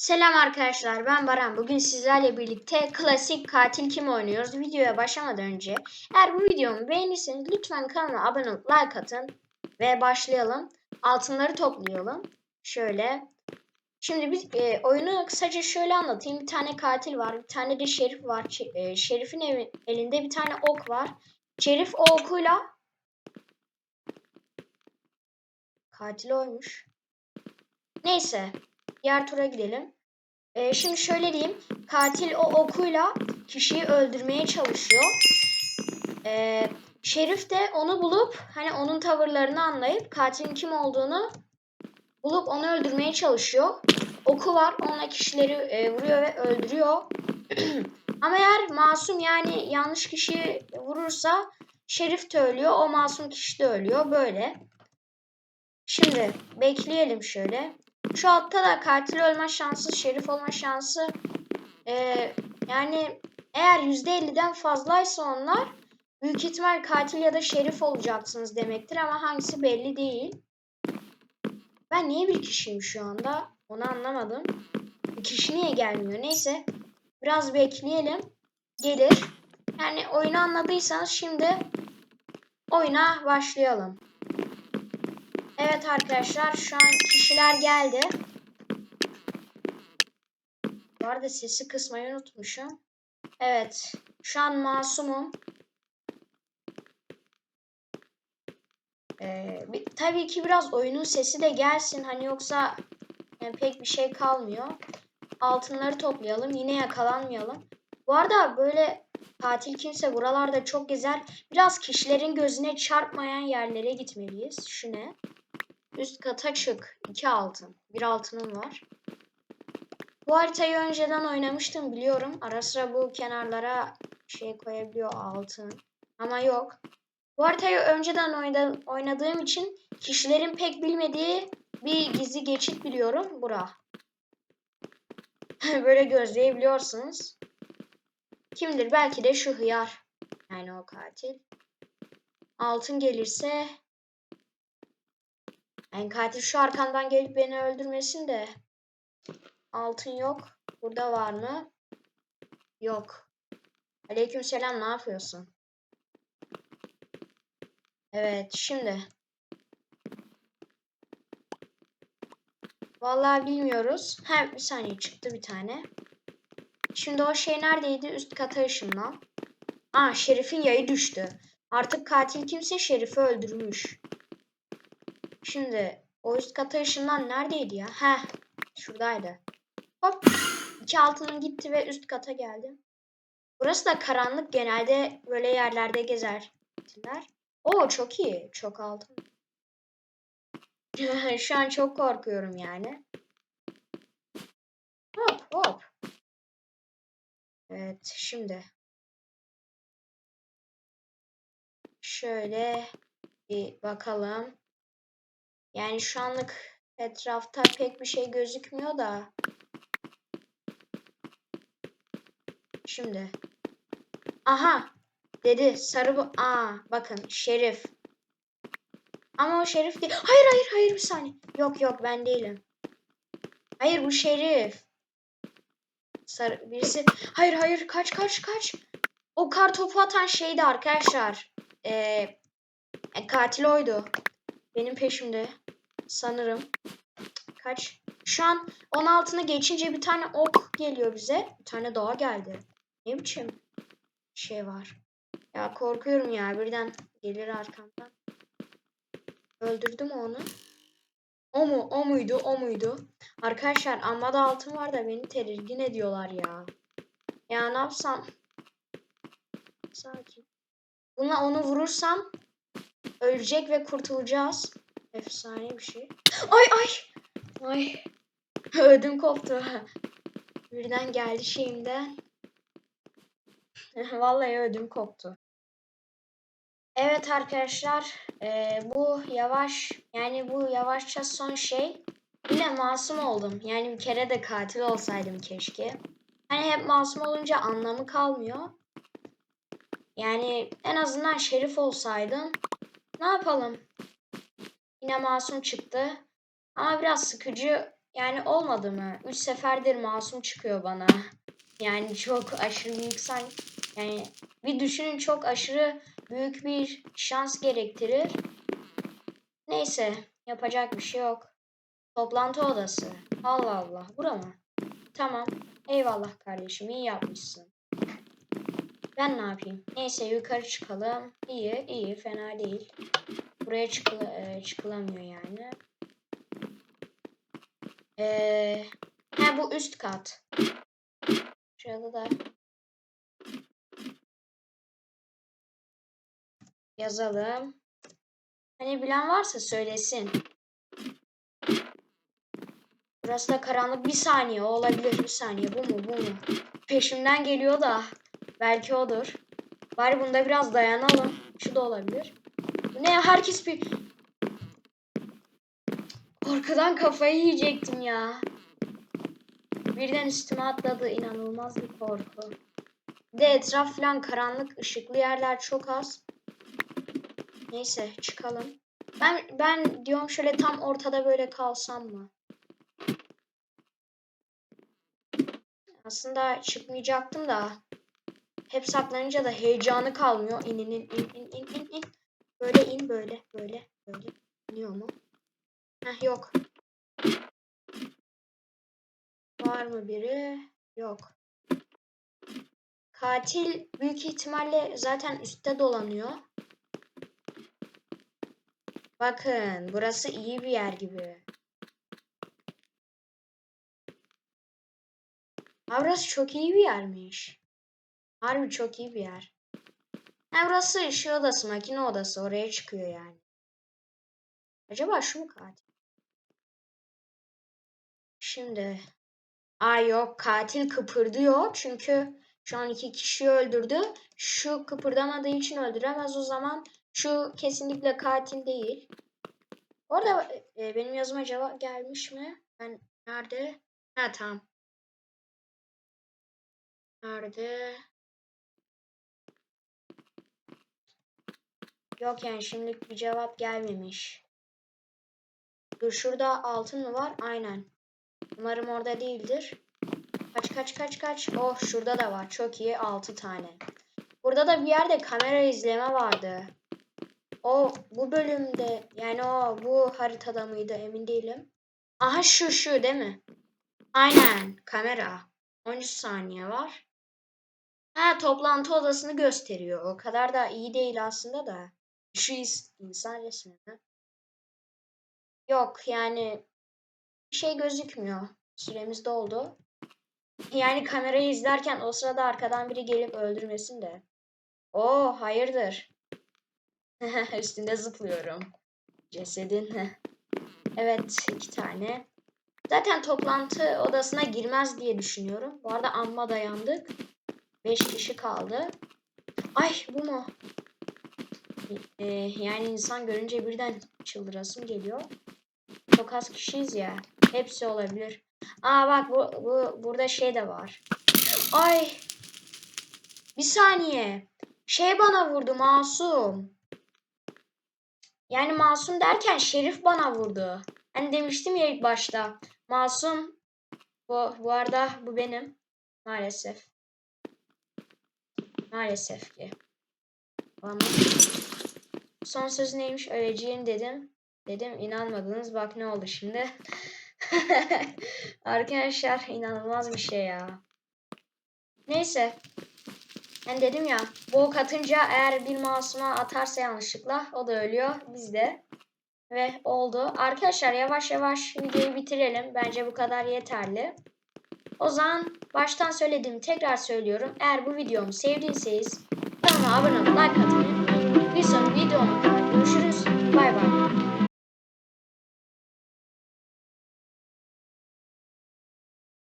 Selam arkadaşlar ben Baran. Bugün sizlerle birlikte klasik katil kim oynuyoruz. Videoya başlamadan önce eğer bu videomu beğenirseniz lütfen kanalıma abone olup like atın. Ve başlayalım. Altınları toplayalım. Şöyle. Şimdi biz e, oyunu kısaca şöyle anlatayım. Bir tane katil var. Bir tane de şerif var. E, şerifin evi- elinde bir tane ok var. Şerif o okuyla katil oymuş. Neyse. Diğer tura gidelim. Ee, şimdi şöyle diyeyim. Katil o okuyla kişiyi öldürmeye çalışıyor. Ee, Şerif de onu bulup hani onun tavırlarını anlayıp katilin kim olduğunu bulup onu öldürmeye çalışıyor. Oku var. Onunla kişileri e, vuruyor ve öldürüyor. Ama eğer masum yani yanlış kişiyi vurursa Şerif de ölüyor. O masum kişi de ölüyor. Böyle. Şimdi bekleyelim şöyle. Şu altta da katil olma şansı, şerif olma şansı eee, yani eğer %50'den fazlaysa onlar büyük ihtimal katil ya da şerif olacaksınız demektir ama hangisi belli değil. Ben niye bir kişiyim şu anda? Onu anlamadım. Bir kişi niye gelmiyor? Neyse. Biraz bekleyelim. Gelir. Yani oyunu anladıysanız şimdi oyuna başlayalım. Evet arkadaşlar şu an kişiler geldi. Bu arada sesi kısmayı unutmuşum. Evet. Şu an masumum. Ee, bir- tabii ki biraz oyunun sesi de gelsin. Hani yoksa yani pek bir şey kalmıyor. Altınları toplayalım. Yine yakalanmayalım. Bu arada böyle katil kimse buralarda çok gezer. Biraz kişilerin gözüne çarpmayan yerlere gitmeliyiz. Şu ne? Üst kata çık. 2 altın. Bir altınım var. Bu haritayı önceden oynamıştım biliyorum. Ara sıra bu kenarlara şey koyabiliyor altın. Ama yok. Bu haritayı önceden oyna- oynadığım için kişilerin pek bilmediği bir gizli geçit biliyorum. Bura. Böyle gözleyebiliyorsunuz. Kimdir? Belki de şu hıyar. Yani o katil. Altın gelirse yani katil şu arkamdan gelip beni öldürmesin de. Altın yok. Burada var mı? Yok. Aleykümselam ne yapıyorsun? Evet şimdi. Vallahi bilmiyoruz. Ha bir saniye çıktı bir tane. Şimdi o şey neredeydi? Üst kata ışınlan. Aa Şerif'in yayı düştü. Artık katil kimse Şerif'i öldürmüş. Şimdi o üst kata ışınlan neredeydi ya? Heh şuradaydı. Hop. İki altının gitti ve üst kata geldi. Burası da karanlık. Genelde böyle yerlerde gezer. Oo çok iyi. Çok altın. Şu an çok korkuyorum yani. Hop hop. Evet şimdi. Şöyle bir bakalım. Yani şu anlık etrafta pek bir şey gözükmüyor da. Şimdi. Aha. Dedi sarı bu. Aa bakın şerif. Ama o şerif değil. Hayır hayır hayır bir saniye. Yok yok ben değilim. Hayır bu şerif. Sarı birisi. Hayır hayır kaç kaç kaç. O kar topu atan şeydi arkadaşlar. Ee, e, katil oydu. Benim peşimde. Sanırım. Kaç. Şu an 16'ını geçince bir tane ok geliyor bize. Bir tane daha geldi. Ne biçim şey var. Ya korkuyorum ya birden gelir arkamdan. Öldürdü mü onu? O mu? O muydu? O muydu? Arkadaşlar amma da altın var da beni tedirgin ediyorlar ya. Ya ne yapsam? Sakin. Buna onu vurursam ölecek ve kurtulacağız. Efsane bir şey. Ay ay. Ay. Ödüm koptu. Birden geldi şeyimden. Vallahi ödüm koptu. Evet arkadaşlar, eee, bu yavaş yani bu yavaşça son şey. Yine masum oldum. Yani bir kere de katil olsaydım keşke. Hani hep masum olunca anlamı kalmıyor. Yani en azından şerif olsaydım. Ne yapalım? Yine masum çıktı. Ama biraz sıkıcı yani olmadı mı? Üç seferdir masum çıkıyor bana. Yani çok aşırı büyük san yani bir düşünün çok aşırı büyük bir şans gerektirir. Neyse yapacak bir şey yok. Toplantı odası. Allah Allah. Bura mı? Tamam. Eyvallah kardeşim. iyi yapmışsın. Ben ne yapayım? Neyse yukarı çıkalım. İyi, iyi. Fena değil. Buraya çıkıl e, çıkılamıyor yani. Ee, ha bu üst kat. Şurada da yazalım. Hani bilen varsa söylesin. Burası da karanlık. Bir saniye o olabilir. Bir saniye. Bu mu? Bu mu? Peşimden geliyor da. Belki odur. Bari bunda biraz dayanalım. Şu da olabilir. Ne? Herkes bir... Korkudan kafayı yiyecektim ya. Birden üstüme atladı. İnanılmaz bir korku. De etraf falan karanlık. ışıklı yerler çok az. Neyse çıkalım. Ben ben diyorum şöyle tam ortada böyle kalsam mı? Aslında çıkmayacaktım da. Hep saklanınca da heyecanı kalmıyor. İn in in in in in in. Böyle in böyle böyle böyle. İniyor mu? Heh yok. Var mı biri? Yok. Katil büyük ihtimalle zaten üstte dolanıyor. Bakın burası iyi bir yer gibi. Burası çok iyi bir yermiş. Harbi çok iyi bir yer. Ha, burası şey odası, makine odası. Oraya çıkıyor yani. Acaba şu mu katil? Şimdi. Ay yok katil kıpırdıyor. Çünkü şu an iki kişiyi öldürdü. Şu kıpırdamadığı için öldüremez o zaman. Şu kesinlikle katil değil. Orada e, benim yazıma cevap gelmiş mi? Ben nerede? Ha tamam. Nerede? Yok yani şimdilik bir cevap gelmemiş. Dur şurada altın mı var? Aynen. Umarım orada değildir. Kaç kaç kaç kaç. Oh şurada da var. Çok iyi 6 tane. Burada da bir yerde kamera izleme vardı. O bu bölümde yani o bu haritada mıydı emin değilim. Aha şu şu değil mi? Aynen kamera. 13 saniye var. Ha toplantı odasını gösteriyor. O kadar da iyi değil aslında da. Şu is- insan resmi. mi? Yok yani bir şey gözükmüyor. Süremiz doldu. Yani kamerayı izlerken o sırada arkadan biri gelip öldürmesin de. Oo hayırdır. Üstünde zıplıyorum. Cesedin. evet iki tane. Zaten toplantı odasına girmez diye düşünüyorum. Bu arada amma dayandık. Beş kişi kaldı. Ay bu mu? Ee, yani insan görünce birden çıldırasım geliyor. Çok az kişiyiz ya. Hepsi olabilir. Aa bak bu, bu burada şey de var. Ay. Bir saniye. Şey bana vurdu masum. Yani masum derken Şerif bana vurdu. Hani demiştim ya ilk başta. Masum. Bu, bu arada bu benim. Maalesef. Maalesef ki. Ama son söz neymiş öleceğim dedim. Dedim inanmadınız bak ne oldu şimdi. Arkadaşlar inanılmaz bir şey ya. Neyse. Ben dedim ya bu ok atınca eğer bir masuma atarsa yanlışlıkla o da ölüyor. Biz de. Ve oldu. Arkadaşlar yavaş yavaş videoyu bitirelim. Bence bu kadar yeterli. O zaman baştan söyledim tekrar söylüyorum. Eğer bu videomu sevdiyseniz kanalıma abone olup like atmayı bir sonraki videomda görüşürüz. Bay bay.